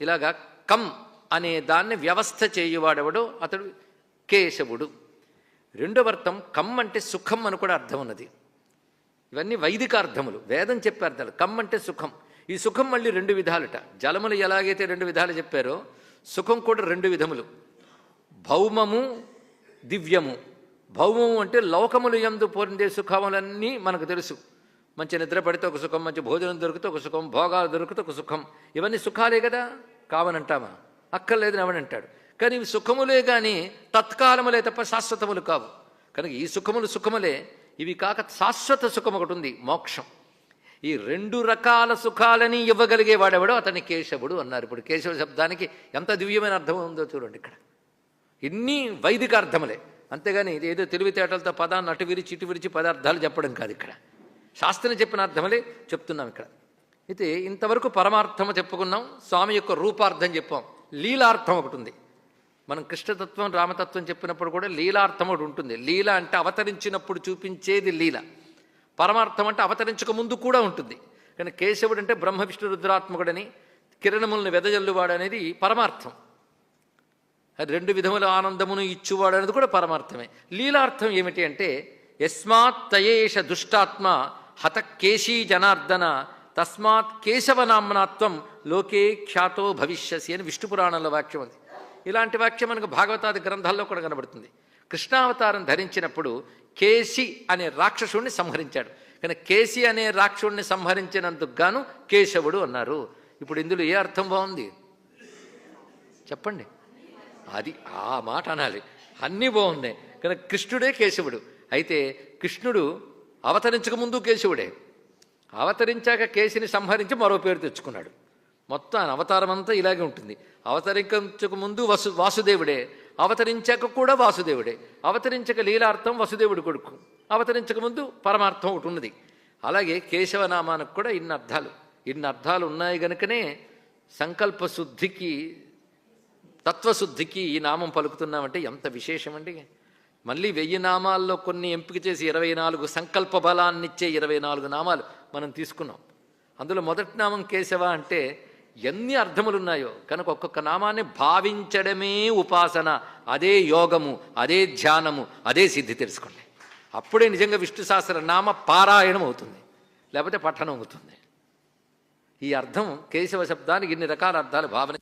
ఇలాగా కం అనే దాన్ని వ్యవస్థ చేయువాడెవడు? అతడు కేశవుడు. రెండవ అర్థం కమ్ అంటే సుఖం అని కూడా అర్థం ఉన్నది. ఇవన్నీ వైదిక అర్థములు. వేదం చెప్పే అర్థాలు కమ్ అంటే సుఖం. ఈ సుఖం మళ్ళీ రెండు విధాలుట. జలములు ఎలాగైతే రెండు విధాలు చెప్పారో సుఖం కూడా రెండు విధములు. భౌమము దివ్యము. భౌమము అంటే లోకములు ఎందు పొందే సుఖములన్నీ మనకు తెలుసు. మంచి నిద్ర పడితే ఒక సుఖం మంచి భోజనం దొరికితే ఒక సుఖం భోగాలు దొరికితే ఒక సుఖం. ఇవన్నీ సుఖాలే కదా? కావనంటామా అక్కర్లేదని అవనంటాడు కానీ ఇవి సుఖములే కానీ తత్కాలములే తప్ప శాశ్వతములు కావు. కనుక ఈ సుఖములు సుఖములే. ఇవి కాక శాశ్వత సుఖం ఒకటి ఉంది మోక్షం. ఈ రెండు రకాల సుఖాలని ఇవ్వగలిగేవాడెవడో అతని కేశవుడు అన్నారు. ఇప్పుడు కేశవ శబ్దానికి ఎంత దివ్యమైన అర్థం ఉందో చూడండి ఇక్కడ. ఇన్ని వైదిక అర్థములే. అంతేగాని ఇది ఏదో తెలివితేటలతో పదాన్ని అటు విరిచి ఇటు విరిచి పదార్థాలు చెప్పడం కాదు ఇక్కడ. శాస్త్రం చెప్పిన అర్థమలే చెప్తున్నాం ఇక్కడ. అయితే ఇంతవరకు పరమార్థము చెప్పుకున్నాం స్వామి యొక్క రూపార్థం చెప్పాం. లీలార్థం ఒకటి ఉంది. మనం కృష్ణతత్వం రామతత్వం చెప్పినప్పుడు కూడా లీలార్థం ఒకటి ఉంటుంది. లీల అంటే అవతరించినప్పుడు చూపించేది లీల. పరమార్థం అంటే అవతరించక ముందు కూడా ఉంటుంది. కానీ కేశవుడు అంటే బ్రహ్మ విష్ణు రుద్రాత్మకుడని కిరణములను వెదజల్లువాడు అనేది పరమార్థం. అది రెండు విధముల ఆనందమును ఇచ్చువాడు అనేది కూడా పరమార్థమే. లీలార్థం ఏమిటి అంటే యస్మాత్ తయేష దుష్టాత్మ హత కేశీ జనార్దన తస్మాత్ కేశవనామ్నాత్వం లోకే ఖ్యాతో భవిష్యసి అని విష్ణు పురాణంలో వాక్యం ఉంది. ఇలాంటి వాక్యం మనకు భాగవతాది గ్రంథాల్లో కూడా కనబడుతుంది. కృష్ణావతారం ధరించినప్పుడు కేసి అనే రాక్షసుడిని సంహరించాడు. కానీ కేసి అనే రాక్షసుడిని సంహరించినందుకు గాను కేశవుడు అన్నారు. ఇప్పుడు ఇందులో ఏ అర్థం బాగుంది? చెప్పండి. అది ఆ మాట అనాలి. అన్నీ బాగున్నాయి. కానీ కృష్ణుడే కేశవుడు. అయితే కృష్ణుడు అవతరించక ముందు కేశవుడే. అవతరించాక కేశిని సంహరించి మరో పేరు తెచ్చుకున్నాడు. మొత్తం ఆయన అవతారం అంతా ఇలాగే ఉంటుంది. అవతరించక ముందు వసు వాసుదేవుడే. అవతరించాక కూడా వాసుదేవుడే. అవతరించక లీలార్థం వసుదేవుడు కొడుకు. అవతరించక ముందు పరమార్థం ఒకటి ఉన్నది. అలాగే కేశవనామానికి కూడా ఇన్ని అర్థాలు. ఇన్ని అర్థాలు ఉన్నాయి గనుకనే సంకల్ప శుద్ధికి తత్వశుద్ధికి ఈ నామం పలుకుతున్నామంటే ఎంత విశేషమండి. మళ్ళీ వెయ్యి నామాల్లో కొన్ని ఎంపిక చేసి ఇరవై నాలుగు సంకల్ప బలాన్నిచ్చే ఇరవై నాలుగు నామాలు మనం తీసుకున్నాం. అందులో మొదటి నామం కేశవ అంటే ఎన్ని అర్థములు ఉన్నాయో కనుక ఒక్కొక్క నామాన్ని భావించడమే ఉపాసన అదే యోగము అదే ధ్యానము అదే సిద్ధి తెలుసుకోండి. అప్పుడే నిజంగా విష్ణు సహస్ర నామ పారాయణం అవుతుంది లేకపోతే పఠనం అవుతుంది. ఈ అర్థం కేశవ శబ్దానికి ఇన్ని రకాల అర్థాలు భావన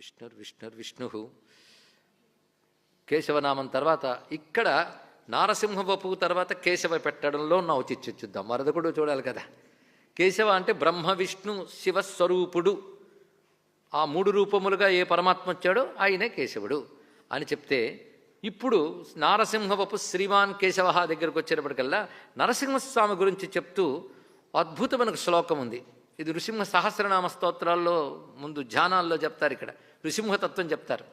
విష్ణుర్ విష్ణుర్ విష్ణు. కేశవనామం తర్వాత ఇక్కడ నారసింహబపు తర్వాత కేశవ పెట్టడంలో నా ఔచిత్యం చూద్దాం మరదకుడు చూడాలి కదా. కేశవ అంటే బ్రహ్మ విష్ణు శివస్వరూపుడు ఆ మూడు రూపములుగా ఏ పరమాత్మ వచ్చాడో ఆయనే కేశవుడు అని చెప్తే ఇప్పుడు నారసింహవపు శ్రీమాన్ కేశవ దగ్గరకు వచ్చేటప్పటికల్లా నరసింహస్వామి గురించి చెప్తూ అద్భుతమైన శ్లోకం ఉంది. ఇది నృసింహ సహస్రనామ స్తోత్రాల్లో ముందు ధ్యానాల్లో చెప్తారు ఇక్కడ. నృసింహతత్వం చెప్తారు.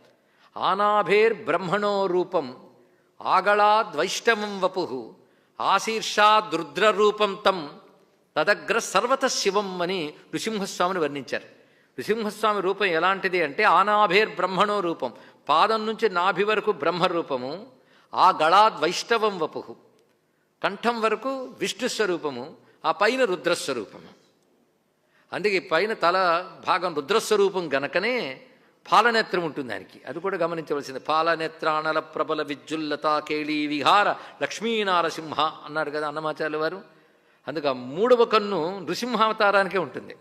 ఆనాభేర్ బ్రహ్మణో రూపం ఆగళాద్వైష్టవం వపు ఆశీర్షాద్ రుద్రరూపం తం తదగ్ర సర్వత శివం అని నృసింహస్వామిని వర్ణించారు. నృసింహస్వామి రూపం ఎలాంటిది అంటే ఆనాభేర్ బ్రహ్మణో రూపం పాదం నుంచి నాభి వరకు బ్రహ్మరూపము ఆ గళాద్వైష్టవం వపు కంఠం వరకు విష్ణు స్వరూపము ఆ పైన రుద్రస్వరూపము. అందుకే పైన తల భాగం రుద్రస్వరూపం గనకనే పాలనేత్రం ఉంటుంది దానికి అది కూడా గమనించవలసింది. పాలనేత్రాణల ప్రబల విద్యుల్లత కేళీ విహార లక్ష్మీనారసింహ అన్నారు కదా అన్నమాచార్యుల వారు. అందుకు ఆ మూడవ కన్ను నృసింహావతారానికే ఉంటుంది.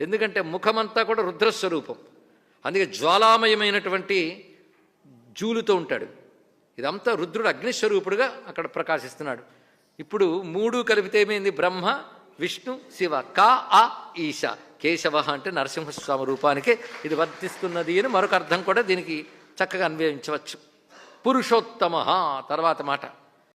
ఎందుకంటే ముఖమంతా కూడా రుద్రస్వరూపం. అందుకే జ్వాలామయమైనటువంటి జూలుతో ఉంటాడు. ఇదంతా రుద్రుడు అగ్నిస్వరూపుడుగా అక్కడ ప్రకాశిస్తున్నాడు. ఇప్పుడు మూడు కలిపితే ఏమైంది? బ్రహ్మ విష్ణు శివ కా ఆ ఈశ. కేశవ అంటే నరసింహస్వామి రూపానికి ఇది వర్తిస్తున్నది అని మరొక అర్థం కూడా దీనికి చక్కగా అన్వయించవచ్చు. పురుషోత్తమ తర్వాత మాట.